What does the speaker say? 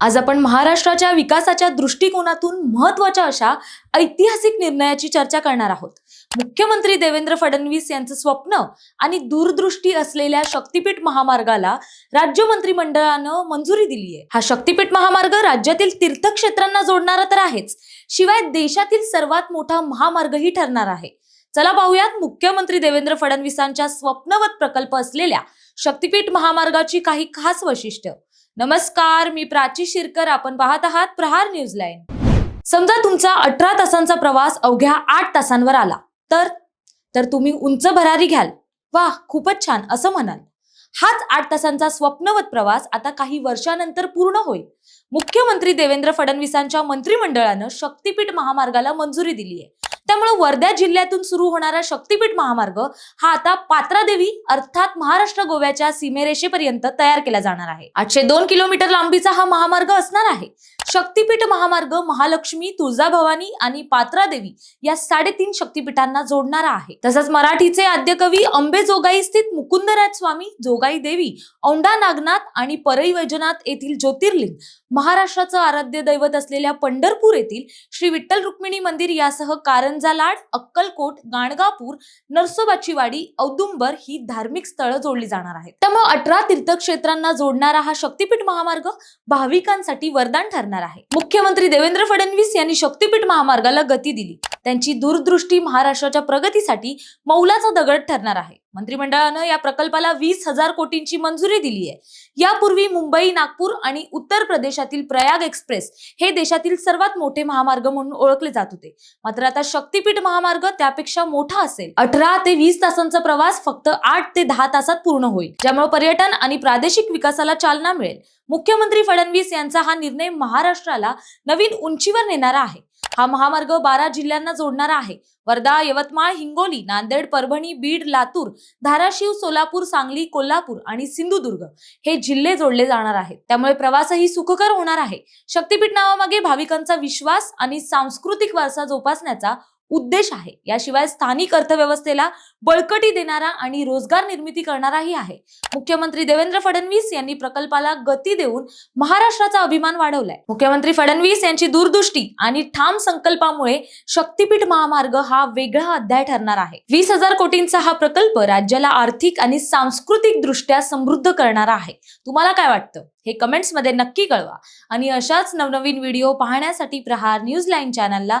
आज आपण महाराष्ट्राच्या विकासाच्या दृष्टिकोनातून महत्त्वाच्या अशा ऐतिहासिक निर्णयाची चर्चा करणार आहोत. मुख्यमंत्री देवेंद्र फडणवीस यांचं स्वप्न आणि दूरदृष्टी असलेल्या शक्तीपीठ महामार्गाला राज्य मंत्रिमंडळानं मंजुरी दिली आहे. हा शक्तीपीठ महामार्ग राज्यातील तीर्थक्षेत्रांना जोडणारा तर आहेच शिवाय देशातील सर्वात मोठा महामार्गही ठरणार आहे. चला पाहूयात मुख्यमंत्री देवेंद्र फडणवीसांच्या स्वप्नवत प्रकल्प असलेल्या शक्तीपीठ महामार्गाची काही खास वैशिष्ट्य. नमस्कार मी प्राची शिरकर. आपण पाहत आहात प्रहार न्यूज लाईन. समजा तुमचा अठरा तासांचा प्रवास अवघ्या आठ तासांवर आला. तर? तर तुम्ही उंच भरारी घ्याल. वाह खूपच छान. असं म्हणाल. हाच आठ तासांचा स्वप्नवत प्रवास आता काही वर्षानंतर पूर्ण होईल. मुख्यमंत्री देवेंद्र फडणवीसांच्या मंत्रिमंडळानं शक्तीपीठ महामार्गाला मंजुरी दिली आहे त्यामुळे वर्धा जिल्ह्यातून सुरू होणारा शक्तीपीठ महामार्ग हा आता पात्रादेवी अर्थात महाराष्ट्र गोव्याच्या सीमेरेषेपर्यंत तयार केला जाणार आहे. आठशे दोन किलोमीटर लांबीचा हा महामार्ग असणार आहे. शक्तीपीठ महामार्ग महालक्ष्मी तुळजाभवानी आणि पात्रादेवी या साडेतीन शक्तीपीठांना जोडणारा आहे. तसंच मराठीचे आद्यकवी अंबेजोगाई स्थित मुकुंदराज स्वामी जोगाई देवी औंढा नागनाथ आणि परई वैजनाथ येथील ज्योतिर्लिंग महाराष्ट्राचं आराध्य दैवत असलेल्या पंढरपूर येथील श्री विठ्ठल रुक्मिणी मंदिर यासह कारंजा लाड अक्कलकोट गाणगापूर नरसोबाची वाडी औदुंबर ही धार्मिक स्थळं जोडली जाणार आहेत. त्यामुळे अठरा तीर्थक्षेत्रांना जोडणारा हा शक्तीपीठ महामार्ग भाविकांसाठी वरदान ठरणार आहे. मुख्यमंत्री देवेंद्र फडणवीस यांनी शक्तीपीठ महामार्गाला गती दिली. त्यांची दूरदृष्टी महाराष्ट्राच्या प्रगतीसाठी मौलाचा दगड ठरणार आहे. मंत्रिमंडळानं या प्रकल्पाला वीस हजार कोटींची मंजुरी दिली आहे. यापूर्वी मुंबई नागपूर आणि उत्तर प्रदेशातील प्रयाग एक्सप्रेस हे देशातील सर्वात मोठे महामार्ग म्हणून ओळखले जात होते. मात्र आता शक्तीपीठ महामार्ग त्यापेक्षा मोठा असेल. अठरा ते वीस तासांचा प्रवास फक्त आठ ते दहा तासात पूर्ण होईल. ज्यामुळे पर्यटन आणि प्रादेशिक विकासाला चालना मिळेल. मुख्यमंत्री फडणवीस यांचा हा निर्णय महाराष्ट्राला नवीन उंचीवर नेणारा आहे. हा महामार्ग बारा जिल्ह्यांना जोडणारा आहे. वर्धा यवतमाळ हिंगोली नांदेड परभणी बीड लातूर धाराशिव सोलापूर सांगली कोल्हापूर आणि सिंधुदुर्ग हे जिल्हे जोडले जाणार आहेत. त्यामुळे प्रवासही सुखकर होणार आहे. शक्तीपीठ नावामागे भाविकांचा विश्वास आणि सांस्कृतिक वारसा जोपासण्याचा उद्देश आहे. याशिवाय स्थानिक अर्थव्यवस्थेला बळकटी देणारा आणि रोजगार निर्मिती करणाराही आहे. मुख्यमंत्री देवेंद्र फडणवीस यांनी प्रकल्पाला गती देऊन महाराष्ट्राचा अभिमान वाढवलाय. मुख्यमंत्री फडणवीस यांची दूरदृष्टी आणि ठाम संकल्पामुळे शक्तीपीठ महामार्ग हा वेगळा अध्याय ठरणार आहे. वीस हजार कोटींचा हा प्रकल्प राज्याला आर्थिक आणि सांस्कृतिक दृष्ट्या समृद्ध करणारा आहे. तुम्हाला काय वाटतं? हे कमेंट्समध्ये नक्की कळवा. आणि अशाच नवनवीन व्हिडिओ पाहण्यासाठी प्रहार न्यूज लाईन चॅनलला